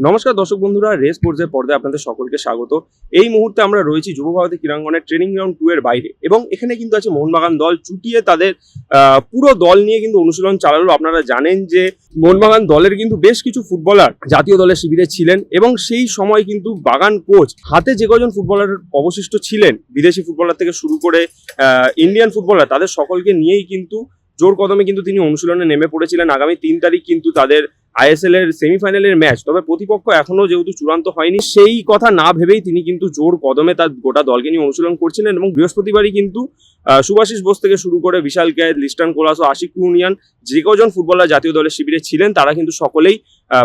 নমস্কার দর্শক বন্ধুরা রেস স্পোর্টসের পর্দায় আপনাদের সকলকে স্বাগত। এই মুহূর্তে আমরা রয়েছি যুব ভারতী ক্রীড়াঙ্গনের ট্রেনিং গ্রাউন্ড টু এর বাইরে এবং এখানে কিন্তু আছে মোহনবাগান দল চুটিয়ে তাদের পুরো দল নিয়ে কিন্তু অনুশীলন চালালো। আপনারা জানেন যে মোহনবাগান দলের কিন্তু বেশ কিছু ফুটবলার জাতীয় দলের শিবিরে ছিলেন এবং সেই সময় কিন্তু বাগান কোচ হাতে যে কজন ফুটবলার অবশিষ্ট ছিলেন, বিদেশি ফুটবলার থেকে শুরু করে ইন্ডিয়ান ফুটবলার তাদের সকলকে নিয়েই কিন্তু জোর কদমে কিন্তু তিনি অনুশীলনে নেমে পড়েছিলেন। আগামী তিন তারিখ কিন্তু তাদের আইএসএল এর সেমিফাইনালের ম্যাচ তবে প্রতিপক্ষ এখনও যেহেতু চূড়ান্ত হয়নি, সেই কথা না ভেবেই তিনি কিন্তু জোর কদমে তার গোটা দলকে নিয়ে অনুশীলন করছিলেন এবং বৃহস্পতিবারই কিন্তু সুভাষিস বোস থেকে শুরু করে বিশাল ক্যাদ লিস্টান কোলাস ও আশিক কুনিয়ান যে কজন ফুটবলার জাতীয় দলের শিবিরে ছিলেন, তারা কিন্তু সকলেই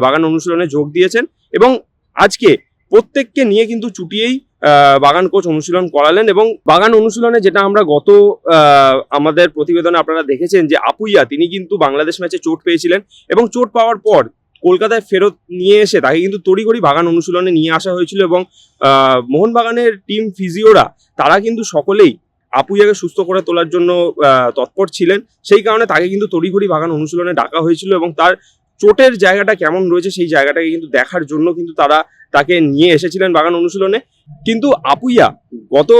বাগান অনুশীলনে যোগ দিয়েছেন। এবং আজকে প্রত্যেককে নিয়ে কিন্তু চুটিয়েই বাগান কোচ অনুশীলন করালেন এবং বাগান অনুশীলনে যেটা আমরা গত আমাদের প্রতিবেদনে আপনারা দেখেছেন যে আপুইয়া, তিনি কিন্তু বাংলাদেশ ম্যাচে চোট পেয়েছিলেন এবং চোট পাওয়ার পর কলকাতায় ফেরত নিয়ে এসে তাকে কিন্তু তড়িঘড়ি বাগান অনুশীলনে নিয়ে আসা হয়েছিল এবং মোহনবাগানের টিম ফিজিওরা, তারা কিন্তু সকলেই আপুইয়াকে সুস্থ করে তোলার জন্য তৎপর ছিলেন। সেই কারণে তাকে কিন্তু তড়িঘড়ি বাগান অনুশীলনে ডাকা হয়েছিল এবং তার চোটের জায়গাটা কেমন রয়েছে সেই জায়গাটাকে কিন্তু দেখার জন্য কিন্তু তারা তাকে নিয়ে এসেছিলেন বাগান অনুশীলনে। কিন্তু আপুইয়া, গত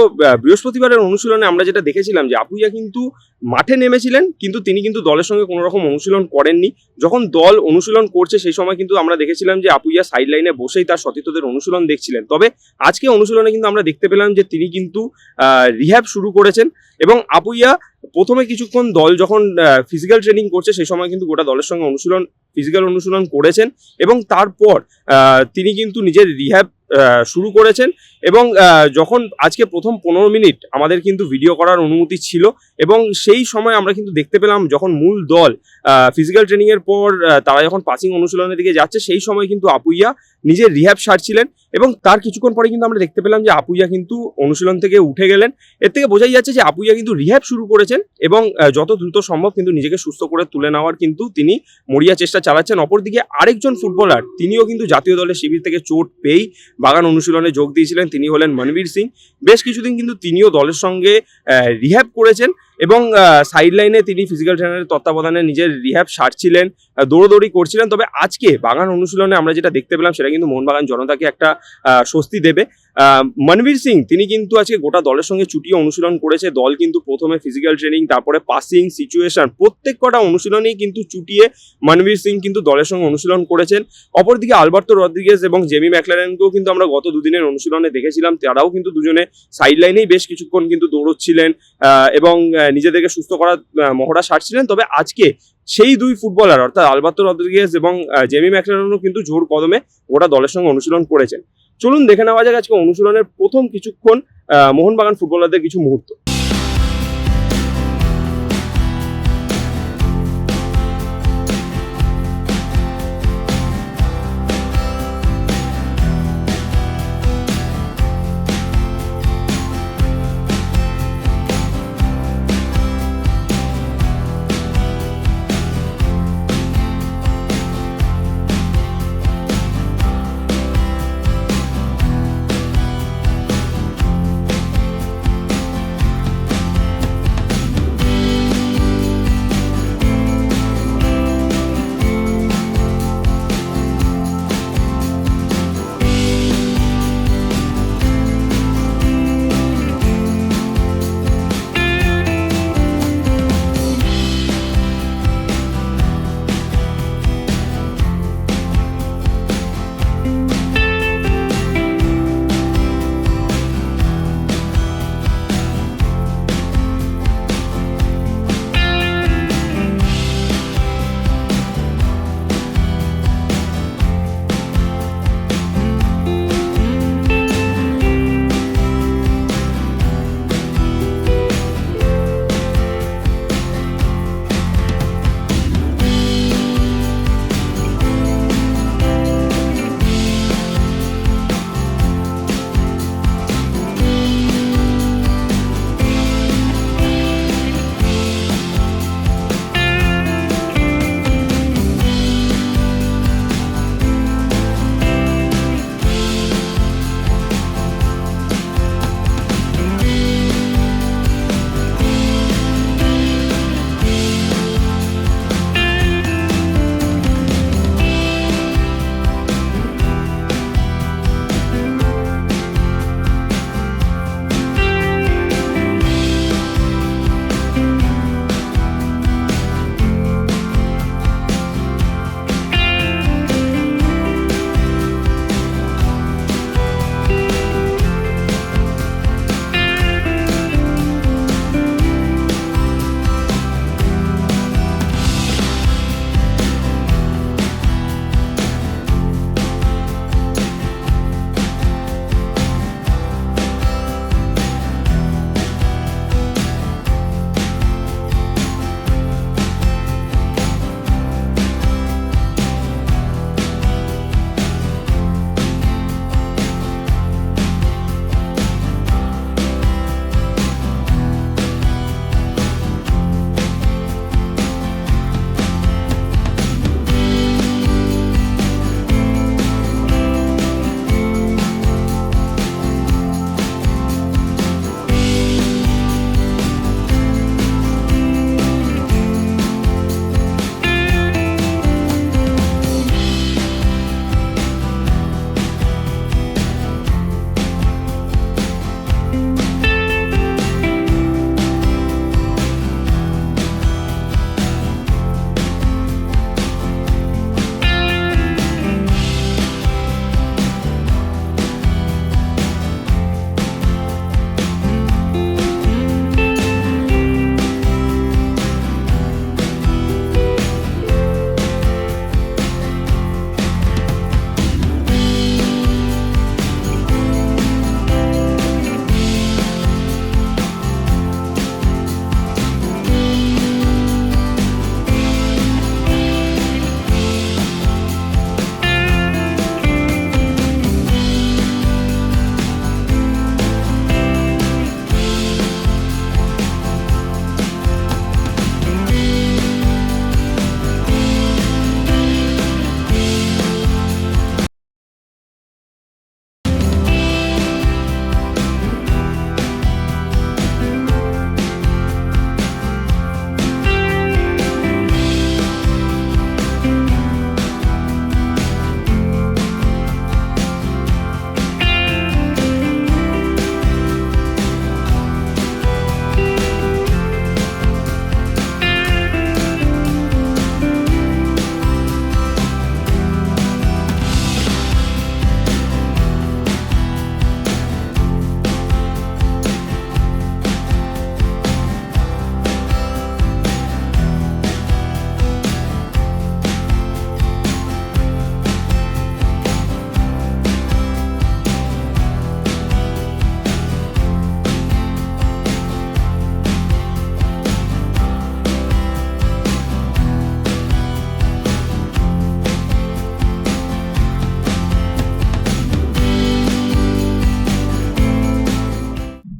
বৃহস্পতিবারের অনুশীলনে আমরা যেটা দেখেছিলাম যে আপুইয়া কিন্তু মাঠে নেমেছিলেন, কিন্তু তিনি কিন্তু দলের সঙ্গে কোনো রকম অনুশীলন করেননি। যখন দল অনুশীলন করছে সেই সময় কিন্তু আমরা দেখেছিলাম যে আপুইয়া সাইড লাইনে বসেই তার সতীর্থদের অনুশীলন দেখছিলেন। তবে আজকে অনুশীলনে কিন্তু আমরা দেখতে পেলাম যে তিনি কিন্তু রিহ্যাব শুরু করেছেন এবং আপুইয়া প্রথমে কিছুক্ষণ দল যখন ফিজিক্যাল ট্রেনিং করছে সেই সময় কিন্তু গোটা দলের সঙ্গে অনুশীলন ফিজিক্যাল অনুশীলন করেছেন এবং তারপর তিনি কিন্তু নিজের রিহ্যাব শুরু করেছেন এবং যখন আজকে প্রথম পনেরো মিনিট আমাদের কিন্তু ভিডিও করার অনুমতি ছিল এবং সেই সময় আমরা কিন্তু দেখতে পেলাম যখন মূল দল ফিজিক্যাল ট্রেনিংয়ের পর তারা যখন পাসিং অনুশীলনের দিকে যাচ্ছে সেই সময় কিন্তু আপুইয়া নিজের রিহ্যাব সারছিলেন এবং তার কিছুক্ষণ পরে কিন্তু আমরা দেখতে পেলাম যে আপুইয়া কিন্তু অনুশীলন থেকে উঠে গেলেন। এর থেকে বোঝাই যাচ্ছে যে আপুইয়া কিন্তু রিহ্যাব শুরু করেছেন এবং যত দ্রুত সম্ভব কিন্তু নিজেকে সুস্থ করে তুলে নেওয়ার কিন্তু তিনি মরিয়া চেষ্টা চালাচ্ছেন। অপরদিকে আরেকজন ফুটবলার তিনিও কিন্তু জাতীয় দলের শিবির থেকে চোট পেয়েই বাগান অনুশীলনে যোগ দিয়েছিলেন। তিনি হলেন মনবীর সিং। বেশ কিছুদিন কিন্তু তিনিও দলের সঙ্গে রিহ্যাব করেছেন। এবং সাইড লাইনে তিনি ফিজিক্যাল ট্রেনারের তত্ত্বাবধানে নিজের রিহ্যাব সারছিলেন দৌড়দৌড়ি করছিলেন। তবে আজকে বাগান অনুশীলনে আমরা যেটা দেখতে পেলাম, সেটা কিন্তু মোহনবাগান জনতাকে একটা স্বস্তি দেবে। মনবীর সিং, তিনি কিন্তু আজকে গোটা দলের সঙ্গে চুটিয়ে অনুশীলন করেছে। দল কিন্তু প্রথমে ফিজিক্যাল ট্রেনিং তারপরে পাসিং সিচুয়েশন প্রত্যেক কটা অনুশীলনেই কিন্তু চুটিয়ে মনবীর সিং কিন্তু দলের সঙ্গে অনুশীলন করেছেন। অপরদিকে আলবার্তো রদ্রিগেজ এবং জেমি ম্যাকলারেনকেও কিন্তু আমরা গত দুদিনের অনুশীলনে দেখেছিলাম। তারাও কিন্তু দুজনে সাইড লাইনেই বেশ কিছুক্ষণ কিন্তু দৌড়চ্ছিলেন এবং নিজেদেরকে সুস্থ করার মহড়া সারছিলেন। তবে আজকে সেই দুই ফুটবলার অর্থাৎ আলবার্তো রদ্রিগেজ এবং জেমি ম্যাকলারেনও কিন্তু জোর কদমে গোটা দলের সঙ্গে অনুশীলন করেছেন। চলুন দেখে নেওয়া যাক আজকে অনুশীলনের প্রথম কিছুক্ষণ মোহনবাগান ফুটবলারদের কিছু মুহূর্ত।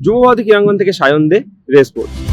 যুবভারতী ক্রীড়াঙ্গন থেকে সায়ন দে রেস স্পোর্টস